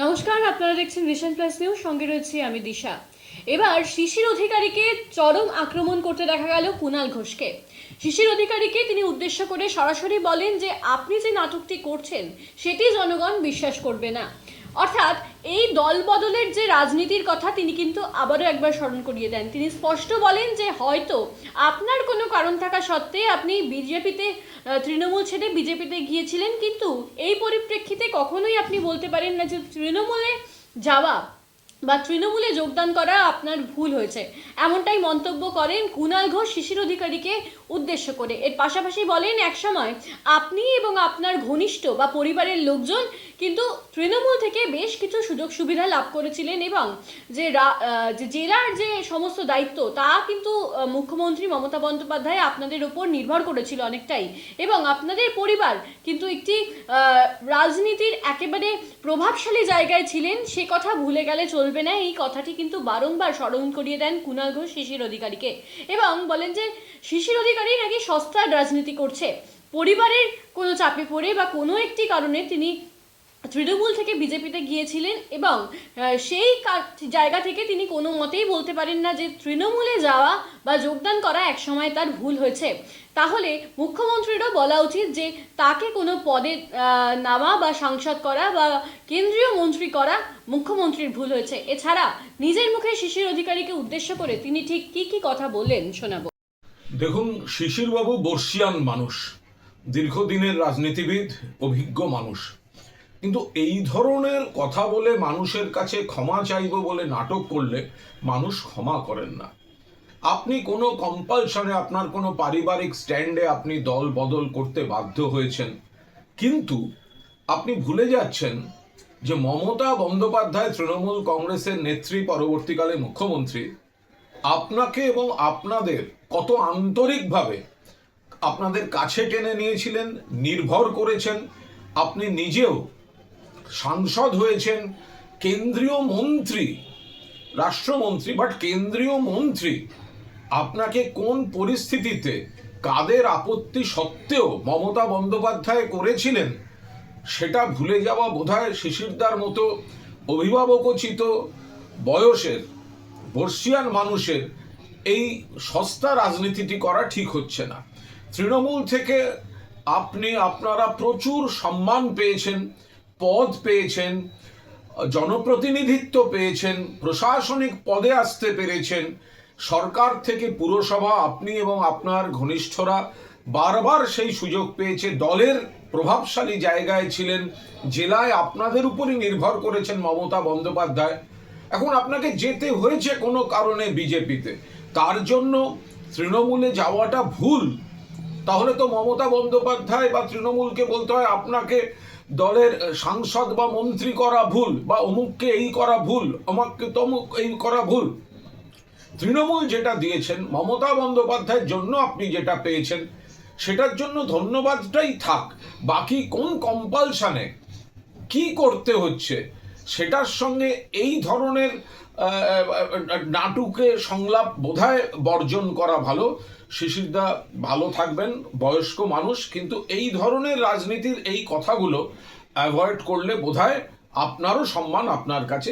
নমস্কার, আপনারা দেখছেন ভিশন প্লাস নিউজ সঙ্গে রয়েছি আমি দিশা। এবার শিশির অধিকারীকে চরম আক্রমণ করতে দেখা গেল কুনাল ঘোষকে। শিশির অধিকারীকে তিনি উদ্দেশ্য করে সরাসরি বলেন যে, আপনি যে নাটকটি করছেন, সেটি জনগণ বিশ্বাস করবে না। অর্থাৎ এই দল বদলের যে রাজনীতির কথা তিনি কিন্তু আবারও একবার স্মরণ করিয়ে দেন। তিনি স্পষ্ট বলেন যে হয়তো আপনার কোনো কারণ থাকা সত্ত্বে আপনি বিজেপিতে তৃণমূল ছেড়ে বিজেপিতে গিয়েছিলেন, কিন্তু এই পরিপ্রেক্ষিতে কখনোই আপনি বলতে পারেন না যে তৃণমূলে যাওয়া বা তৃণমূলে যোগদান করা আপনার ভুল হয়েছে। এমনটাই মন্তব্য করেন কুণাল ঘোষ শিশির অধিকারীকে উদ্দেশ্য করে। এর পাশাপাশি বলেন একসময় আপনি এবং আপনার ঘনিষ্ঠ বা পরিবারের লোকজন কিন্তু তৃণমূল থেকে বেশ কিছু সুযোগ সুবিধা লাভ করেছিলেন এবং যে যে জেলার যে সমস্ত দায়িত্ব, তা কিন্তু মুখ্যমন্ত্রী মমতা বন্দ্যোপাধ্যায় আপনাদের ওপর নির্ভর করেছিল অনেকটাই। এবং আপনাদের পরিবার কিন্তু একটি রাজনীতির একেবারে প্রভাবশালী জায়গায় ছিলেন, সে কথা ভুলে গেলে চলবে। না, এই কথাটি কিন্তু বারংবার স্মরণ করিয়ে দেন কুণাল ঘোষ শিশির অধিকারীকে এবং বলেন যে, শিশির অধিকারী নাকি সস্তার রাজনীতি করছে। পরিবারের কোনো চাপে পড়ে বা কোনো একটি কারণে তিনি তৃণমূল থেকে বিজেপিতে গিয়েছিলেন এবং সেই জায়গা থেকে তিনি কোনো মতেই বলতে পারেন না যে তৃণমূলে যাওয়া বা যোগদান করা একসময় তার ভুল হয়েছে। তাহলে মুখ্যমন্ত্রীরও বলা উচিত যে তাকে কোনো পদে নামা বা সাংসদ করা বা কেন্দ্রীয় মন্ত্রী করা মুখ্যমন্ত্রীর ভুল হয়েছে। এছাড়া নিজের মুখে শিশির অধিকারীকে উদ্দেশ্য করে তিনি ঠিক কি কি কথা বললেন শোনাবো। দেখুন, শিশিরবাবু বর্ষিয়ান মানুষ, দীর্ঘদিনের রাজনীতিবিদ, অভিজ্ঞ মানুষ। কিন্তু এই ধরনের কথা বলে মানুষের কাছে ক্ষমা চাইব বলে নাটক করলে মানুষ ক্ষমা করেন না। আপনি কোনো কম্পালশনে আপনার কোনো পারিবারিক স্ট্যান্ডে আপনি দল বদল করতে বাধ্য হয়েছেন, কিন্তু আপনি ভুলে যাচ্ছেন যে মমতা বন্দ্যোপাধ্যায় তৃণমূল কংগ্রেসের নেত্রী, পরবর্তীকালে মুখ্যমন্ত্রী, আপনাকে এবং আপনাদের কত আন্তরিকভাবে আপনাদের কাছে টেনে নিয়েছিলেন, নির্ভর করেছেন, আপনি নিজেও সাংসদ হয়েছেন কেন্দ্রীয় মন্ত্রী, রাষ্ট্রমন্ত্রী বাট কেন্দ্রীয় মন্ত্রী। আপনাকে কোন পরিস্থিতিতে, কাদের আপত্তি সত্ত্বেও মমতা বন্দ্যোপাধ্যায় করেছিলেন, সেটা ভুলে যাওয়া বোধহয় শিশিরদার মতো অভিভাবকোচিত বয়সের, বর্ষিয়ান মানুষের এই সস্তা রাজনীতিটি করা ঠিক হচ্ছে না। তৃণমূল থেকে আপনি, আপনারা প্রচুর সম্মান পেয়েছেন। পদ পেয়েছেন, জনপ্রতিনিধিত্ব পেয়েছেন, প্রশাসনিক পদে আসতে পেরেছেন, সরকার থেকে পুরসভা আপনি এবং আপনার ঘনিষ্ঠরা বারবার সেই সুযোগ পেয়েছে, দলের প্রভাবশালী জায়গায় ছিলেন, জেলায় আপনাদের উপরই নির্ভর করেছেন মমতা বন্দ্যোপাধ্যায়। এখন আপনাকে যেতে হয়েছে কোনো কারণে বিজেপিতে, তার জন্য তৃণমূলে যাওয়াটা ভুল। তাহলে তো মমতা বন্দ্যোপাধ্যায় বা তৃণমূলকে বলতে হয় আপনাকে দলের সাংসদ বা মন্ত্রী করা ভুল বা অমুককে এই করা ভুল অমুককে তমুক এই করা ভুল। তৃণমূল যেটা দিয়েছেন, মমতা বন্দ্যোপাধ্যায়ের জন্য আপনি যেটা পেয়েছেন, সেটার জন্য ধন্যবাদটাই থাক। বাকি কোন কম্পালশানে কি করতে হচ্ছে? সেটার সঙ্গে এই ধরনের নাটুকে সংলাপ বোধহয় বর্জন করা ভালো। শিশিরদা ভালো থাকবেন, বয়স্ক মানুষ, কিন্তু এই ধরনের রাজনীতির এই কথাগুলো অ্যাভয়েড করলে বোধহয় আপনারও সম্মান আপনার কাছে।